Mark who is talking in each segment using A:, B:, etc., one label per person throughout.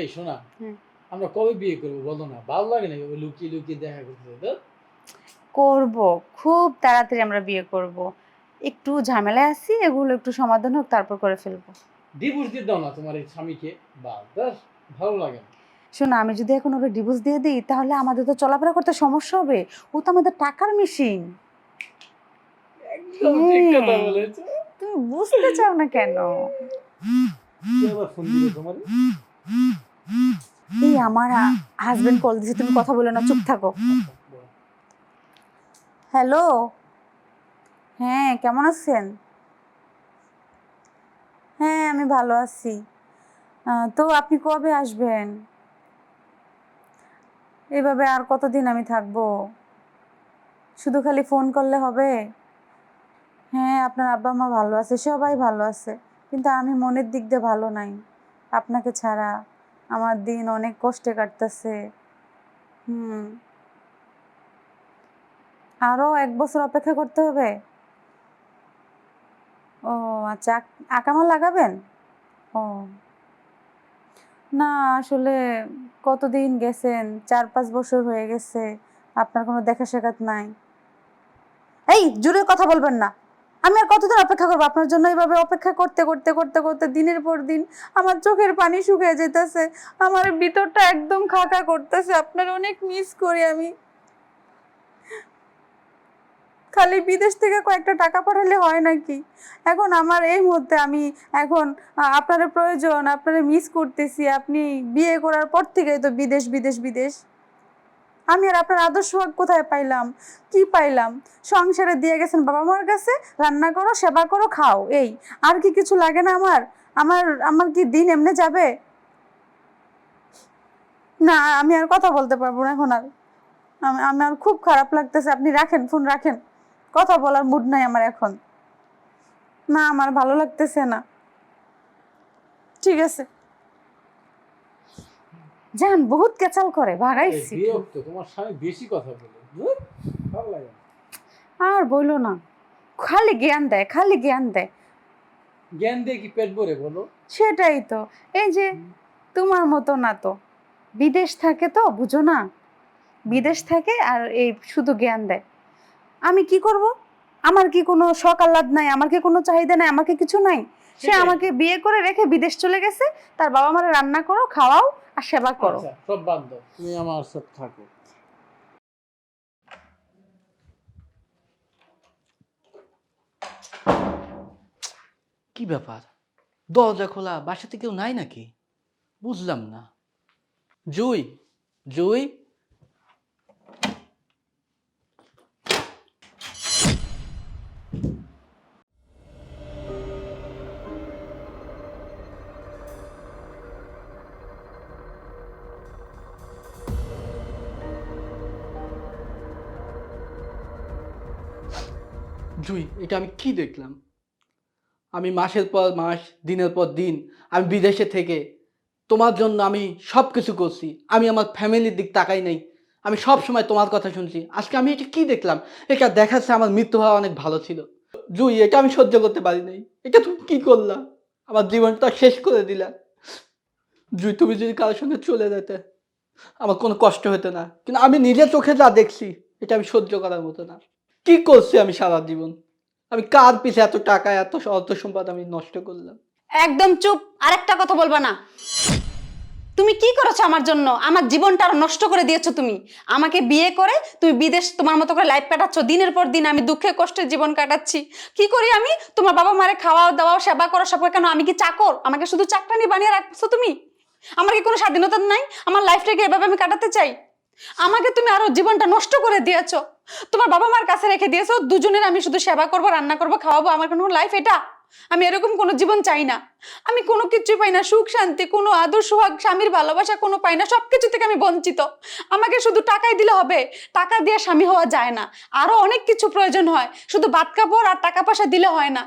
A: এই শোনা আমরা কবে বিয়ে করব বলো না? ভালো লাগে না ওই লুকিয়ে লুকিয়ে দেখা করতে তো
B: করব খুব তাড়াতাড়ি আমরা বিয়ে করব। একটু ঝামেলায় আছি এগুলো একটু সমাধান হোক তারপর করে ফেলব।
A: ডিভোর্স দিয়ে দাও না তোমার এই স্বামীকে বা ভালো লাগে না।
B: শোনো আমি যদি এখন ওকে ডিভোর্স দিয়ে দিই তাহলে আমাদের তো চলাফেরা করতে সমস্যা হবে। ও তো আমাদের টাকার মেশিন তুমি বুঝতে চাও না কেন?
A: ফোন তোমার?
B: এই আমার হাজবেন্ড কল দিছে, তুমি কথা বলে না চুপ থাকো। হ্যালো হ্যাঁ কেমন আছেন? হ্যাঁ আমি ভালো আছি। তো আপনি কবে আসবেন? এভাবে আর কতদিন আমি থাকব? শুধু খালি ফোন করলে হবে? হ্যাঁ আপনার আব্বা মা ভালো আছে, সবাই ভালো আছে, কিন্তু আমি মনের দিক দিয়ে ভালো নাই। আপনাকে ছাড়া আমার দিন অনেক কষ্টে কাটতেছে। হুম। আরও এক বছর অপেক্ষা করতে হবে? ও আচ্ছা আক- আকামা লাগাবেন? ও। না, আসলে কতদিন গেছেন? চার পাঁচ বছর হয়ে গেছে, আপনার কোনো দেখা সাক্ষাৎ নাই। এই, জোরে কথা বলবেন না। আমি আর কতদিন অপেক্ষা করব? আপনার জন্য এইভাবে অপেক্ষা করতে করতে করতে করতে দিনের পর দিন আমার চোখের পানি শুকিয়ে যেতেছে। আমার ভিতরটা একদম খাকা করতেছে। আপনার অনেক মিস করি আমি। খালি বিদেশ থেকে কয়েকটা টাকা পাঠালে হয় নাকি? এখন আমার এই মুহূর্তে আমি এখন আপনার প্রয়োজন, আপনারা মিস করতেছি। আপনি বিয়ে করার পর থেকেই তো বিদেশ বিদেশ বিদেশ। আমি আর আপনার আদর্শ হক কোথায় পাইলাম? কি পাইলাম? সংসারে দিয়ে গেছেন বাবা মার কাছে? রান্না করো, সেবা করো, খাও। এই, আর কি কিছু লাগে না আমার? আমার আমার কি দিন এমনি যাবে? না, আমি আর কথা বলতে পারব না এখন আর। আমি আমার খুব খারাপ লাগতেছে। আপনি রাখেন, ফোন রাখেন। কথা বলার মুড নাই আমার এখন। না, আমার ভালো লাগতেছে না। ঠিক আছে। জান বহুত কেচাল করে ভাগাইছি
A: বিরক্ত তোমার স্বামী বেশি কথা বলে ভালো লাগে
B: আর বইলো না খালি জ্ঞান দেয় খালি জ্ঞান দেয়।
A: জ্ঞান দিয়ে কি পেট ভরে বলো?
B: সেটাই তো এই যে তোমার মতো না তো বিদেশ থাকে তো বুঝো না? বিদেশ থাকে আর এই শুধু জ্ঞান দেয়। আমি কি করব? আমার কি কোনো শখ আহ্লাদ নাই? আমার কি কোনো চাহিদা নাই? আমাকে কিছু নাই? সে আমাকে বিয়ে করে রেখে বিদেশ চলে গেছে তার বাবা মারে রান্না করো খাওয়াও আর সেবা করো।
A: আচ্ছা, সব বাদ দাও তুমি আমার সাথে থাকো।
C: কি ব্যাপার? দরজা খোলা বাসাতে কেউ নাই নাকি? বুঝলাম না। জুই জুই। জুই, এটা আমি কি দেখলাম? আমি মাসের পর মাস, দিনের পর দিন, আমি বিদেশে থেকে, তোমার জন্য আমি সব কিছু করছি, আমি আমার ফ্যামিলির দিক তাকাই নাই, আমি সব সময় তোমার কথা শুনছি, আজকে আমি এটা কি দেখলাম? এটা দেখাচ্ছে আমার মৃত্যু হওয়া অনেক ভালো ছিল। জুই, এটা আমি সহ্য করতে পারি নাই, এটা তুমি কি করলা? আমার জীবনটা শেষ করে দিলা। জুই, তুমি যদি কারোর সঙ্গে চলে যেতে, আমার কোনো কষ্ট হতো না, কিন্তু আমি নিজের চোখে যা দেখছি, এটা আমি সহ্য করার মতো না। কি করছি আমি সারা জীবন? আমি কার পিছে এত টাকা, এত অর্থ সম্পদ আমি নষ্ট করলাম?
D: একদম চুপ, আরেকটা কথা বলবা না। তুমি কি করেছ আমার জন্য? আমার জীবনটা আরও নষ্ট করে দিয়েছ তুমি। আমাকে বিয়ে করে তুমি বিদেশ তোমার মতো করে লাইফ কাটাচ্ছ। দিনের পর দিন আমি দুঃখে কষ্টে জীবন কাটাচ্ছি। কি করি আমি? তোমার বাবা মারে খাওয়া দাওয়া সেবা করো, সব কেন? আমি কি চাকর? আমাকে শুধু চাকরানি বানিয়ে রাখছো তুমি? আমার কি কোনো স্বাধীনতা নাই? আমার লাইফটাকে এভাবে আমি কাটাতে চাই? আমাকে তুমি আরও জীবনটা নষ্ট করে দিয়েছ। তোমার বাবা মার কাছে রেখে দিয়েছ, দুজনের আমি শুধু সেবা করব, রান্না করব, খাওয়াবো, আমার কোনো লাইফ এটা? আমি এরকম কোনো জীবন চাই না। আমি কোনো কিছুই পাই না, সুখ, শান্তি, কোনো আদর, সোহাগ, স্বামীর ভালোবাসা কোনো পাই না সব কিছু থেকে আমি বঞ্চিত। আমাকে শুধু টাকাই দিলে হবে, টাকা দিয়ে স্বামী হওয়া যায় না। আরও অনেক কিছু প্রয়োজন হয়, শুধু ভাত কাপড় আর টাকা পয়সা দিলে হয় না।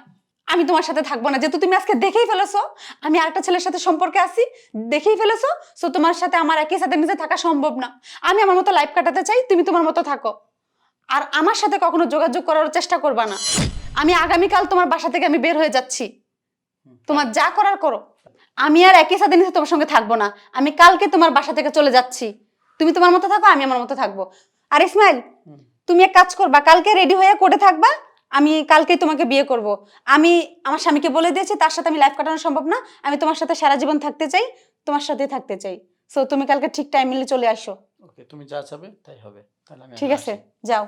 D: আমি তোমার সাথে থাকব না, যেহেতু তুমি আজকে দেখেই ফেলেছো, আমি আরেকটা ছেলের সাথে সম্পর্কে আছি, দেখেই ফেলেছো সো তোমার সাথে আমার একই সাথে নিজে থাকা সম্ভব না। আমি আমার মতো লাইফ কাটাতে চাই, তুমি তোমার মতো থাকো। আর আমার সাথে কখনো যোগাযোগ করার চেষ্টা করবা না। আমি আগামীকাল তোমার বাসা থেকে আমি বের হয়ে যাচ্ছি। তোমার যা করার করো।
B: আমি আর একই সাথে নিচে তোমার সঙ্গে থাকব না। আমি কালকে তোমার বাসা থেকে চলে যাচ্ছি। তুমি তোমার মতো থাকো আমি আমার মতো থাকব। আর ইসমাইল তুমি এক কাজ করবা কালকে রেডি হয়ে কোর্টে থাকবা আমি কালকেই তোমাকে বিয়ে করব। আমি আমার স্বামীকে বলে দিয়েছি তার সাথে আমি লাইফ কাটানো সম্ভব না। আমি তোমার সাথে সারা জীবন থাকতে চাই তোমার সাথে থাকতে চাই। সো তুমি কালকে ঠিক টাইম মিলে চলে আসো।
A: ওকে তুমি যা চাবে তাই হবে। তাহলে আমি
B: ঠিক আছে যাও।